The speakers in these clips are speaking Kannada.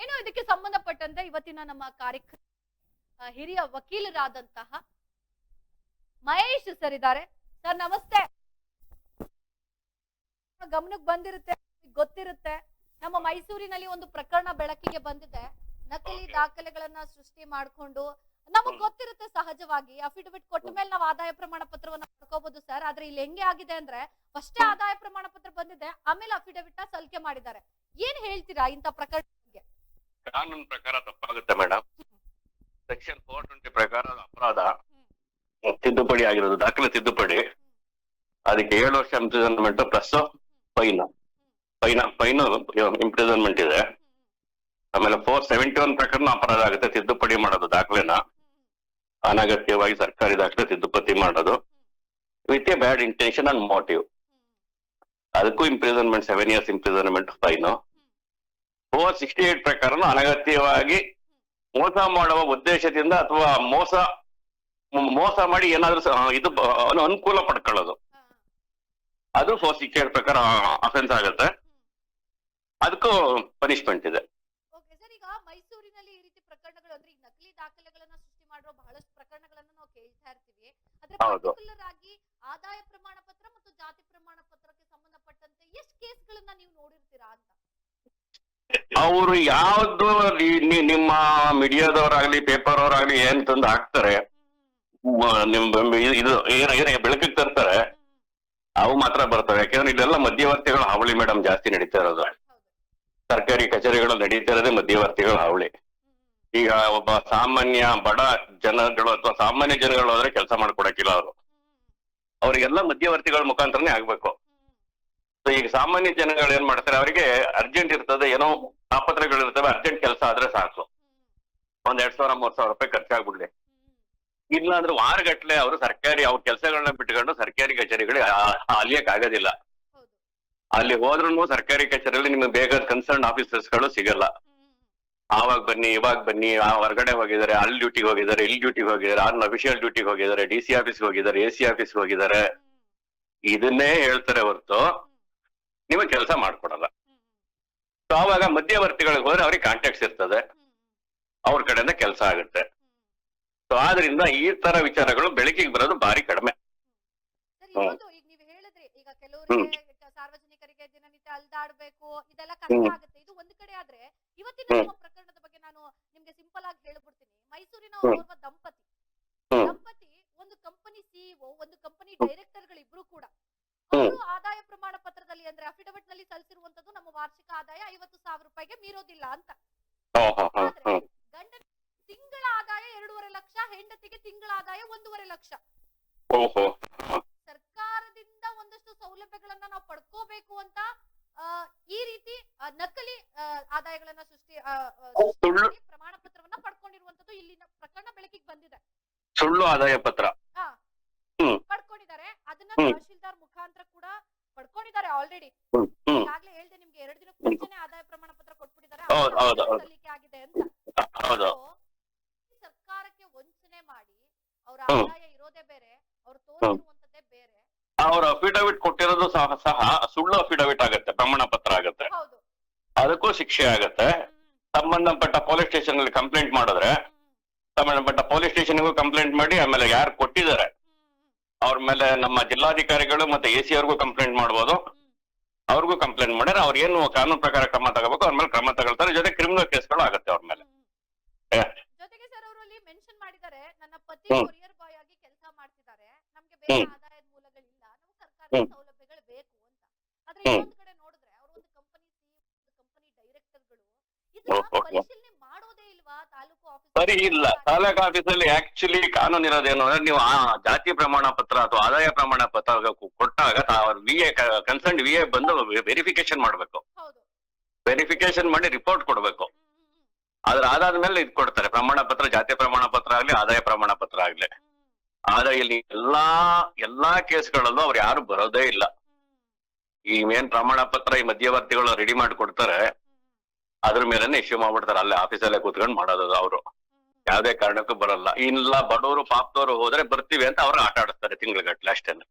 ಇನ್ನು ಇದಕ್ಕೆ ಸಂಬಂಧಪಟ್ಟಂತೆ ಇವತ್ತಿನ ನಮ್ಮ ಕಾರ್ಯಕ್ರಮ ಹಿರಿಯ ವಕೀಲರಾದಂತಹ ಮಹೇಶ್ ಸರ್ ಇದ್ದಾರೆ. ಸರ್ ನಮಸ್ತೆ. ಗಮನಕ್ಕೆ ಬಂದಿರುತ್ತೆ ಗೊತ್ತಿರುತ್ತೆ. ನಮ್ಮ ಮೈಸೂರಿನಲ್ಲಿ ಒಂದು ಪ್ರಕರಣ ಬೆಳಕಿಗೆ ಬಂದಿದೆ. ನಕಲಿ. ದಾಖಲೆಗಳನ್ನ ಸೃಷ್ಟಿ ಮಾಡ್ಕೊಂಡು ನಮಗ್ ಗೊತ್ತಿರುತ್ತೆ ಸಹಜವಾಗಿ. ಅಫಿಡವಿಟ್ ಕೊಟ್ಟ ಮೇಲೆ ನಾವು ಆದಾಯ ಪ್ರಮಾಣ ಪತ್ರವನ್ನ ಪಡ್ಕೋಬಹುದು ಸರ್. ಆದ್ರೆ ಇಲ್ಲಿ ಹೆಂಗೆ ಆಗಿದೆ ಅಂದ್ರೆ ಫಸ್ಟೇ ಆದಾಯ ಪ್ರಮಾಣ ಪತ್ರ ಬಂದಿದೆ ಆಮೇಲೆ ಅಫಿಡವಿಟ್ನ ಸಲ್ಲಿಕೆ ಮಾಡಿದ್ದಾರೆ. ಏನ್ ಹೇಳ್ತೀರಾ ಇಂತ ಪ್ರಕರಣ? ಕಾನೂನು ಪ್ರಕಾರ ತಪ್ಪಾಗುತ್ತೆ ಮೇಡಮ್. ಸೆಕ್ಷನ್ ಫೋರ್ ಟ್ವೆಂಟಿ ಪ್ರಕಾರ ಅಪರಾಧ. ತಿದ್ದುಪಡಿ ಆಗಿರೋದು ದಾಖಲೆ ತಿದ್ದುಪಡಿ. ಅದಕ್ಕೆ ಏಳು ವರ್ಷ imprisonment plus fine fine fine imprisonment ಇದೆ. ಆಮೇಲೆ ಫೋರ್ ಸೆವೆಂಟಿ ಒನ್ ಪ್ರಕರಣ ಅಪರಾಧ ಆಗುತ್ತೆ ತಿದ್ದುಪಡಿ ಮಾಡೋದು ದಾಖಲೆನ. ಅನಗತ್ಯವಾಗಿ ಸರ್ಕಾರಿ ದಾಖಲೆ ತಿದ್ದುಪಡಿ ಮಾಡೋದು. With a bad intention and motive ಅದಕ್ಕೂ imprisonment seven years imprisonment fine four sixty eight ಪ್ರಕಾರನು ಅನಗತ್ಯವಾಗಿ ಮೋಸ ಮಾಡುವ ಉದ್ದೇಶದಿಂದ ಅಥವಾ ಮೋಸ ಮೋಸ ಮಾಡಿ ಏನಾದ್ರೂ ಇದು ಅನುಕೂಲ ಪಡ್ಕೊಳ್ಳೋದು. ಅದು ಫೋರ್ ಸಿಕ್ಸ್ಟಿ ಏಟ್ ಪ್ರಕಾರ ಅಫೆನ್ಸ್ ಆಗುತ್ತೆ. ಅದಕ್ಕೂ ಪನಿಷ್ಮೆಂಟ್ ಇದೆ. ಹೌದು ಸರ್ ಈಗ ಮೈಸೂರಿನಲ್ಲಿ ಈ ರೀತಿ ಪ್ರಕರಣಗಳು ಅಂದ್ರೆ ನಕಲಿ ದಾಖಲೆಗಳನ್ನ ಸೃಷ್ಟಿ ಮಾಡಿರೋ ಬಹಳಷ್ಟು ಪ್ರಕರಣಗಳನ್ನ ನಾವು ಕೇಳ್ತಾ ಇರ್ತೀವಿ ಆದ್ರೆ ಹೌದು. ಪರ್ಟಿಕ್ಯುಲರ್ ಆಗಿ ಆದಾಯ ಪ್ರಮಾಣ ಪತ್ರ ಮತ್ತು ಜಾತಿ ಪ್ರಮಾಣ ಪತ್ರಕ್ಕೆ ಸಂಬಂಧಪಟ್ಟಂತೆ ಎಷ್ಟು ಕೇಸ್ಗಳನ್ನ ನೀವು ನೋಡಿರ್ತೀರಾ ಅಂತ ಅವರು ಯಾವ್ದು ನಿಮ್ಮ ಮೀಡಿಯಾದವರಾಗ್ಲಿ ಪೇಪರ್ ಅವರಾಗ್ಲಿ ಏನ್ ತಂದು ಹಾಕ್ತಾರೆ ನಿಮ್ ಇದು- ಏನ ಬೆಳಕಿಗೆ ತರ್ತಾರೆ, ಅವು ಮಾತ್ರ ಬರ್ತವೆ. ಯಾಕಂದ್ರೆ ಇಲ್ಲೆಲ್ಲ ಮಧ್ಯವರ್ತಿಗಳ ಹಾವಳಿ ಮೇಡಮ್ ಜಾಸ್ತಿ ನಡೀತಾ ಇರೋದು. ಸರ್ಕಾರಿ ಕಚೇರಿಗಳು ನಡೀತಾ ಇರೋದೇ ಮಧ್ಯವರ್ತಿಗಳ ಹಾವಳಿ. ಈಗ ಒಬ್ಬ ಸಾಮಾನ್ಯ ಬಡ ಜನಗಳು ಅಥವಾ ಸಾಮಾನ್ಯ ಜನಗಳು ಹೋದ್ರೆ ಕೆಲಸ ಮಾಡ್ಕೊಡಕ್ಕಿಲ್ಲ ಅವರು. ಅವರಿಗೆಲ್ಲ ಮಧ್ಯವರ್ತಿಗಳ ಮುಖಾಂತರನೇ ಆಗ್ಬೇಕು. ಸಾಮಾನ್ಯ ಜನಗಳು ಏನ್ ಮಾಡ್ತಾರೆ, ಅವರಿಗೆ ಅರ್ಜೆಂಟ್ ಇರ್ತದೆ, ಏನೋ ತಾಪತ್ರಗಳು ಇರ್ತವೆ ಅರ್ಜೆಂಟ್ ಕೆಲಸ ಆದ್ರೆ ಸಾಕು. ಒಂದ್ ಎರಡ್ ಸಾವಿರ, ಮೂರ್ ಸಾವಿರ ರೂಪಾಯಿ ಖರ್ಚಾಗ್ಬಿಡ್ಲಿ. ಇಲ್ಲ ಅಂದ್ರೆ ವಾರಗಟ್ಲೆ ಅವರು ಸರ್ಕಾರಿ, ಅವ್ರ ಕೆಲಸಗಳನ್ನ ಬಿಟ್ಕೊಂಡು ಸರ್ಕಾರಿ ಕಚೇರಿಗಳಿಗೆ ಅಲಿಯಕ್ ಆಗೋದಿಲ್ಲ ಅಲ್ಲಿ ಹೋದ್ರೂ ಸರ್ಕಾರಿ ಕಚೇರಿಯಲ್ಲಿ ನಿಮ್ಗೆ ಬೇಗ ಕನ್ಸರ್ನ್ ಆಫೀಸರ್ಸ್ಗಳು ಸಿಗಲ್ಲ. ಆವಾಗ ಬನ್ನಿ, ಇವಾಗ ಬನ್ನಿ, ಆ ಹೊರಗಡೆ ಹೋಗಿದ್ದಾರೆ, ಅಲ್ಲಿ ಡ್ಯೂಟಿಗೆ ಹೋಗಿದ್ದಾರೆ, ಇಲ್ಲಿ ಡ್ಯೂಟಿಗೆ ಹೋಗಿದ್ದಾರೆ ಆನ್ ಅಫಿಷಿಯಲ್ ಡ್ಯೂಟಿಗೆ ಹೋಗಿದ್ದಾರೆ ಡಿ ಸಿ ಆಫೀಸ್ಗೆ ಹೋಗಿದ್ದಾರೆ ಎ ಸಿ ಆಫೀಸ್ಗೆ ಹೋಗಿದ್ದಾರೆ. ಇದನ್ನೇ ಹೇಳ್ತಾರೆ ಹೊರತು ನಿಮಗೆ ಕೆಲಸ ಮಾಡ್ಕೊಡಲ್ಲ. ಸೊ ಆವಾಗ ಮಧ್ಯವರ್ತಿಗಳಿಗೆ ಹೋದ್ರೆ ಅವ್ರಿಗೆ ಕಾಂಟ್ಯಾಕ್ಟ್ಸ್ ಇರ್ತದೆ. ಅವ್ರ ಕಡೆಯಿಂದ ಕೆಲಸ ಆಗುತ್ತೆ. ಸೊ ಆದ್ರಿಂದ ಈ ತರ ವಿಚಾರಗಳು ಬೆಳಕಿಗೆ ಬರೋದು ಭಾರಿ ಕಡಿಮೆ. ಸಾರ್ವಜನಿಕರಿಗೆ ದಿನನಿತ್ಯ ಅಲ್ದಾಡ್ಬೇಕು ಇದೆಲ್ಲ ಕಷ್ಟ ಹ್ಮ್. ಆಗುತ್ತೆ ಇದು ಒಂದು ಕಡೆ ಆದ್ರೆ ಇವತ್ತಿನ ಹ್ಮ್. ನಮ್ಮ ಪ್ರಕರಣದ ಬಗ್ಗೆ ನಾನು ನಿಮ್ಗೆ ಸಿಂಪಲ್ ಆಗಿ ಹೇಳ್ಬಿಡ್ತೀನಿ ಮೈಸೂರಿನ ಹ್ಮ್. ಓರ್ವ ದಂಪತಿ ಹ್ಮ್. ದಂಪತಿ ಒಂದು ಕಂಪನಿ ಸಿಇಒ ಒಂದು ಕಂಪನಿ ಹ್ಮ್. ಡೈರೆಕ್ಟರ್ ಗಳಿಬ್ರು ಕೂಡ ಹ್ಮ್. ಅವರು ಆದಾಯ ಪ್ರಮಾಣ ಪತ್ರದಲ್ಲಿ ಅಂದ್ರೆ ಅಫಿಡವಿಟ್ನಲ್ಲಿ ಸಲ್ಲಿಸಿರುವಂತದ್ದು ನಮ್ಮ ವಾರ್ಷಿಕ ಆದಾಯ ಐವತ್ತು ಸಾವಿರ ರೂಪಾಯಿಗೆ ಮೀರೋದಿಲ್ಲ ಅಂತ. ಗಂಡನ ತಿಂಗಳ ಆದಾಯ ಎರಡೂವರೆ ಲಕ್ಷ ಹೆಂಡತಿಗೆ ತಿಂಗಳ ಆದಾಯ ಒಂದೂವರೆ ಲಕ್ಷ. ಸರ್ಕಾರದಿಂದ ಒಂದಷ್ಟು ಸೌಲಭ್ಯಗಳನ್ನ ನಾವು ಪಡ್ಕೋಬೇಕು ಅಂತ ಈ ರೀತಿ ನಕಲಿ ಆದಾಯಗಳನ್ನ ಸೃಷ್ಟಿ ಪ್ರಮಾಣ ಪತ್ರವನ್ನ ಪಡ್ಕೊಂಡಿರುವಂತದ್ದು ಇಲ್ಲಿನ ಪ್ರಕರಣ ಬೆಳಕಿಗೆ ಬಂದಿದೆ. ಸುಳ್ಳು ಆದಾಯ ಪತ್ರ. ಪಡ್ಕೊಂಡಿದ್ದಾರೆ. ಅದನ್ನ. ತಹಶೀಲ್ದಾರ್ ಮುಖಾಂತರ ಕೂಡ ಪಡ್ಕೊಂಡಿದ್ದಾರೆ ಆಲ್ರೆಡಿ ಈಗಾಗಲೇ ಹೇಳ್ದೆ ನಿಮ್ಗೆ ಎರಡು ದಿನಕ್ಕೆ ಮುಂಚೆನೆ ಆದಾಯ ಕೊಟ್ಬಿಟ್ಟಿದ್ದಾರೆ ಹೌದು, ಹೌದು, ಹೌದು. ಆಗಿದೆ ಅಂತ. ಹೌದು. So, ಈ ಸರ್ಕಾರಕ್ಕೆ ವಂಚನೆ ಮಾಡಿ ಅವರ. ಆದಾಯ ಇರೋದೇ ಬೇರೆ ಅವ್ರು ತೋರಿಸಿರುವಂತದ್ದೇ ಬೇರೆ. ಅವ್ರ ಅಫಿಡವಿಟ್ ಕೊಟ್ಟಿರೋದು ಸಹ ಸಹ ಸುಳ್ಳು ಅಫಿಡವಿಟ್ ಆಗುತ್ತೆ ಪ್ರಮಾಣ ಪತ್ರ ಆಗುತ್ತೆ. ಅದಕ್ಕೂ ಶಿಕ್ಷೆ ಆಗುತ್ತೆ. ಸಂಬಂಧಪಟ್ಟ ಪೊಲೀಸ್ ಸ್ಟೇಷನ್ ಅಲ್ಲಿ ಕಂಪ್ಲೇಂಟ್ ಮಾಡಿದ್ರೆ. ಸಂಬಂಧಪಟ್ಟ ಪೊಲೀಸ್ ಸ್ಟೇಷನ್ಗೂ ಕಂಪ್ಲೇಂಟ್ ಮಾಡಿ ಆಮೇಲೆ ಯಾರು ಕೊಟ್ಟಿದ್ದಾರೆ? ಅವ್ರ ಮೇಲೆ ನಮ್ಮ ಜಿಲ್ಲಾಧಿಕಾರಿಗಳು ಮತ್ತೆ ಎ ಸಿ ಅವ್ರಿಗೂ ಕಂಪ್ಲೇಂಟ್ ಮಾಡ್ಬೋದು. ಅವ್ರಿಗೂ ಕಂಪ್ಲೇಂಟ್ ಮಾಡ್ಯಾರ ಅವ್ರ ಏನು ಕಾನೂನು ಪ್ರಕಾರ ಕ್ರಮ ತಗೋಬೇಕು ಅವ್ರ ಮೇಲೆ ಕ್ರಮ ತಗೊಳ್ತಾರೆ ಜೊತೆ ಕ್ರಿಮಿನಲ್ ಕೇಸ್ಗಳು ಆಗುತ್ತೆ ಅವ್ರ ಮೇಲೆ ಜೊತೆಗೆ ಸರ್ ಅವರು ಅಲ್ಲಿ ಮೆನ್ಷನ್ ಮಾಡಿದ್ದಾರೆ ನನ್ನ ಪತಿ ಹ್ಮ್. ಕೊರಿಯರ್ ಬಾಯ್ ಆಗಿ ಕೆಲಸ ಮಾಡ್ತಿದ್ದಾರೆ ನಮ್ಗೆ ಬೇರೆ. ಆದಾಯದ ಮೂಲಗಳಿಲ್ಲ ನಾವು ಸರ್ಕಾರದ ಹ್ಮ್. ಸೌಲಭ್ಯಗಳು ಬೇಕು ಅಂತ ಆದ್ರೆ ಇನ್ನೊಂದು ಕಡೆ ನೋಡಿದ್ರೆ ಅವರು ಒಂದು ಕಂಪನಿ ಕಂಪನಿ ಡೈರೆಕ್ಟರ್ಗಳು ಇದನ್ನ. ಪರಿಶೀಲನೆ ಮಾಡೋದೇ ಇಲ್ವಾ ತಾಲೂಕು ಆಫೀಸ್ ಸರಿ ಇಲ್ಲ. ತಾಲೂಕು ಆಫೀಸಲ್ಲಿ ಆಕ್ಚುಲಿ ಕಾನೂನು ಇರೋದೇನು ಅಂದ್ರೆ ನೀವು ಆ ಜಾತಿ ಪ್ರಮಾಣ ಪತ್ರ ಅಥವಾ ಆದಾಯ ಪ್ರಮಾಣ ಪತ್ರ ಕೊಟ್ಟಾಗ V A concern V A ಬಂದು ವೆರಿಫಿಕೇಶನ್ ಮಾಡ್ಬೇಕು. ವೆರಿಫಿಕೇಶನ್ ಮಾಡಿ ರಿಪೋರ್ಟ್ ಕೊಡ್ಬೇಕು. ಅದ್ರ ಆದಾದ ಮೇಲೆ ಇದು ಕೊಡ್ತಾರೆ. ಪ್ರಮಾಣ ಪತ್ರ ಜಾತಿ ಪ್ರಮಾಣ ಪತ್ರ ಆಗ್ಲಿ ಆದಾಯ ಪ್ರಮಾಣ ಪತ್ರ ಆಗ್ಲಿ. ಆದ್ರೆ ಇಲ್ಲಿ ಎಲ್ಲಾ ಎಲ್ಲಾ ಕೇಸ್ಗಳಲ್ಲೂ ಅವ್ರು ಯಾರು ಬರೋದೇ ಇಲ್ಲ. ಈ ಮೇನ್ ಪ್ರಮಾಣ ಪತ್ರ ಈ ಮಧ್ಯವರ್ತಿಗಳು ರೆಡಿ ಮಾಡಿ ಕೊಡ್ತಾರೆ. ಅದ್ರ ಮೇಲೆನೆ ಇಶ್ಯೂ ಮಾಡ್ಬಿಡ್ತಾರೆ. ಅಲ್ಲೇ ಆಫೀಸಲ್ಲೇ ಕೂತ್ಕೊಂಡು ಮಾಡೋದು ಅವರು. ಯಾವುದೇ ಕಾರಣಕ್ಕೂ ಬರಲ್ಲ. ಇಲ್ಲ ಬಡವರು ಪಾಪದವರು ಹೋದ್ರೆ ಬರ್ತೀವಿ ಅಂತ ಅವ್ರು ಆಟ ಆಡಿಸ್ತಾರೆ ತಿಂಗಳಗಟ್ಲೆ ಅಷ್ಟೇನೆ.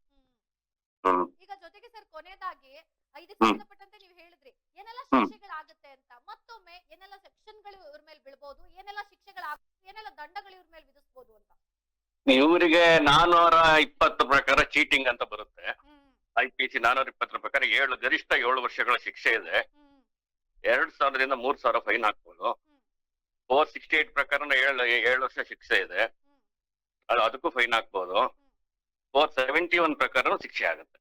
ಅಂತ ಮತ್ತೊಮ್ಮೆ ಇವ್ರ ಮೇಲೆ ಇವ್ರ ಮೇಲೆ ಇವರಿಗೆ ನಾನೂರ ಇಪ್ಪತ್ತು ಪ್ರಕಾರ ಚೀಟಿಂಗ್ ಅಂತ ಬರುತ್ತೆ. ಐ ಪಿ ಸಿ ನಾನೂರ ಇಪ್ಪತ್ತರ ಪ್ರಕಾರ ಏಳು ಗರಿಷ್ಠ ಏಳು ವರ್ಷಗಳ ಶಿಕ್ಷೆ ಇದೆ. ಎರಡ್ ಸಾವಿರದಿಂದ ಮೂರ್ ಸಾವಿರ ಫೈನ್ ಹಾಕ್ಬೋದು. ಫೋರ್ ಸಿಕ್ಸ್ಟಿ ಏಟ್ ಪ್ರಕಾರ ಏಳು ಏಳು ವರ್ಷ ಶಿಕ್ಷೆ ಇದೆ. ಅದು ಅದಕ್ಕೂ ಫೈನ್ ಹಾಕ್ಬೋದು ಫೋರ್ ಸೆವೆಂಟಿ ಒನ್ ಪ್ರಕಾರ ಶಿಕ್ಷೆ ಆಗುತ್ತೆ.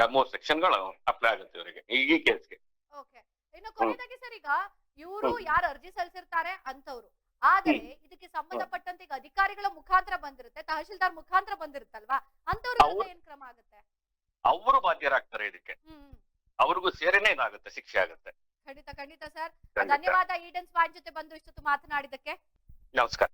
ಸೆಕ್ಷನ್ಗಳು ಸೆಕ್ಷನ್ಗಳು ಅಪ್ಲೈ ಆಗುತ್ತೆ ಇವರಿಗೆ ಈ ಈ ಕೇಸ್ಗೆ ಇನ್ನು ಕೊನೆಯದಾಗಿ ಸರ್ ಈಗ ಇವರು ಯಾರು ಅರ್ಜಿ ಸಲ್ಲಿಸಿರ್ತಾರೆ ಅಂತವ್ರು. ಆದರೆ ಇದಕ್ಕೆ ಸಂಬಂಧಪಟ್ಟಂತೆ ಈಗ ಅಧಿಕಾರಿಗಳ ಮುಖಾಂತರ ಬಂದಿರುತ್ತೆ ತಹಶೀಲ್ದಾರ್ ಮುಖಾಂತರ ಬಂದಿರುತ್ತಲ್ವಾ? ಅಂತವ್ರ ಏನ್ ಕ್ರಮ ಆಗುತ್ತೆ? ಅವರು ಬಾಧ್ಯರಾಗ್ತಾರೆ ಇದಕ್ಕೆ. ಅವ್ರಿಗೂ ಸೇರಿನೇ ಇದಾಗುತ್ತೆ ಶಿಕ್ಷೆ ಆಗುತ್ತೆ. ಖಂಡಿತ ಖಂಡಿತ ಸರ್. ಧನ್ಯವಾದ ಈಡನ್ ಸ್ವಾನ್ ಜೊತೆ ಬಂದು ಇಷ್ಟೊತ್ತು ಮಾತನಾಡಿದಕ್ಕೆ ನಮಸ್ಕಾರ.